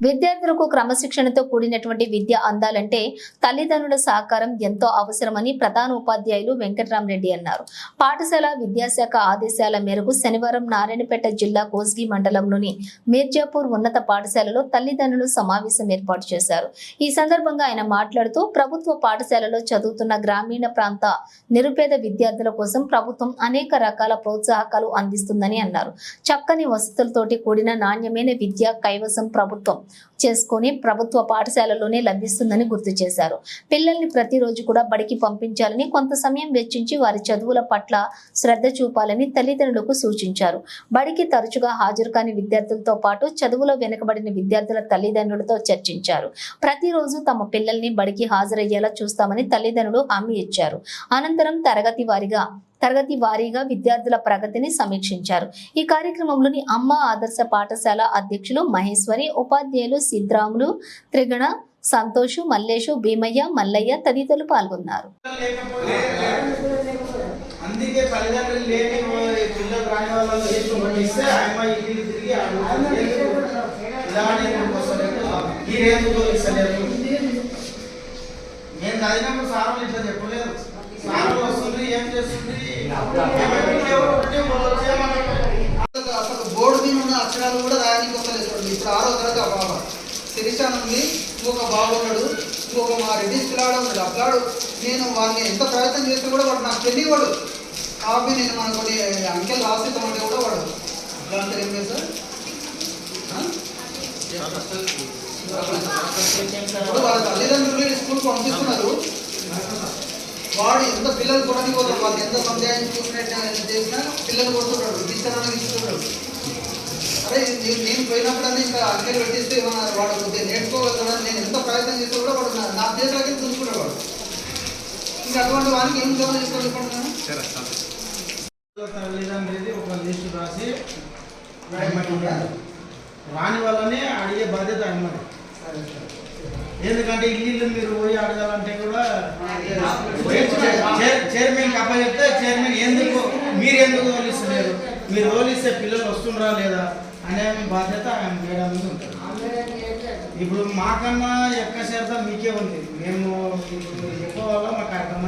విద్యార్థులకు క్రమశిక్షణతో కూడినటువంటి విద్య అందాలంటే తల్లిదండ్రుల సహకారం ఎంతో అవసరమని ప్రధాన ఉపాధ్యాయులు వెంకటరామరెడ్డి అన్నారు. పాఠశాల విద్యాశాఖ ఆదేశాల మేరకు శనివారం నారాయణపేట జిల్లా కోస్గి మండలంలోని మీర్జాపూర్ ఉన్నత పాఠశాలలో తల్లిదండ్రులు సమావేశం ఏర్పాటు చేశారు. ఈ సందర్భంగా ఆయన మాట్లాడుతూ ప్రభుత్వ పాఠశాలలో చదువుతున్న గ్రామీణ ప్రాంత నిరుపేద విద్యార్థుల కోసం ప్రభుత్వం అనేక రకాల ప్రోత్సాహకాలు అందిస్తుందని అన్నారు. చక్కని వసతులతోటి కూడిన నాణ్యమైన విద్య కైవసం ప్రభుత్వం చేసుకొని ప్రభుత్వ పాఠశాలలోనే లభిస్తుందని గుర్తు చేశారు. పిల్లల్ని ప్రతిరోజు కూడా బడికి పంపించాలని కొంత సమయం వెచ్చించి వారి చదువుల పట్ల శ్రద్ధ చూపాలని తల్లిదండ్రులకు సూచించారు. బడికి తరచుగా హాజరు కాని విద్యార్థులతో పాటు చదువులో వెనుకబడిన విద్యార్థుల తల్లిదండ్రులతో చర్చించారు. ప్రతిరోజు తమ పిల్లల్ని బడికి హాజరయ్యేలా చూస్తామని తల్లిదండ్రులు హామీ ఇచ్చారు. అనంతరం తరగతి వారిగా తరగతి వారీగా విద్యార్థుల ప్రగతిని సమీక్షించారు. ఈ కార్యక్రమంలోని అమ్మ ఆదర్శ పాఠశాల అధ్యక్షులు మహేశ్వరి ఉపాధ్యాయులు సిద్రాములు త్రిగణ సంతోషు మల్లేషు భీమయ్య మల్లయ్య తదితరులు పాల్గొన్నారు. అందుకే తల్లిదండ్రులు లేని పిల్లలు రాని తిరిగి ఈ ఇస్తలేదు నేను చదివినప్పుడు సార్లు ఇట్లా చెప్పలేదు. సార్లు ఏం చేస్తుంది అసలు బోర్డు మీద ఉన్న అక్షరాలు కూడా రాయడానికి వస్తలేదు చూడండి ఇప్పుడు ఆరో తరగతి ఆ బాబా. శిరీష ఉంది ఇంకొక బాబు ఉన్నాడు. ఇంకొక మా రెడ్డి పిల్లాడు ఉన్నాడు. అట్లాడు నేను వాడిని ఎంత ప్రయత్నం చేస్తే కూడా వాడు నాకు తెలియవాడు. కాపీ నేను మన కొన్ని అంకెలు రాసిద్దామంటే కూడా వాడు. దాంట్లో ఏం లేదు సార్. ఇప్పుడు వాళ్ళ తల్లిదండ్రులు స్కూల్కి పంపిస్తున్నారు. వాడు ఎంత పిల్లలు కొనని పోతాడు వాళ్ళు ఎంత సంధ్యాయం చూసినట్టు చేసినా పిల్లలు కొడుతున్నాడు ఇస్తానని ఇస్తున్నాడు అరే నేను నేను పోయినప్పుడన్నా ఇంకా అంకెలు పెట్టిస్తే ఏమన్నా వాడు కొద్దిగా నేర్చుకోగలుగుతాడని నేను ఎంత ప్రయత్నం చేస్తే కూడా వాడు నా- నా దేశాలకి చూసుకున్నాడు వాడు. ఇంకా అటువంటి వానికి ఏం గమనం చేసుకోవాలి చెప్పండి తల్లిదండ్రులది ఒక లిస్టు రాసి. రాని వాళ్ళని అడిగే బాధ్యత అన్నమాట ఎందుకంటే ఇల్లు మీరు పోయి అడగాలంటే కూడా చైర్మన్ కప్ప చెప్తే చైర్మన్ ఎందుకు మీరు ఎందుకు తోలిస్తలేరు మీరు ఓలిస్తే పిల్లలు వస్తుండ్రా లేదా? అనే బాధ్యత ఆయన మేడం మీద ఉంటుంది. ఇప్పుడు మాకన్నా ఎక్కువ శాతం మీకే ఉంది. మేము ఎక్కువ వల్ల మాకు అర్థమైంది.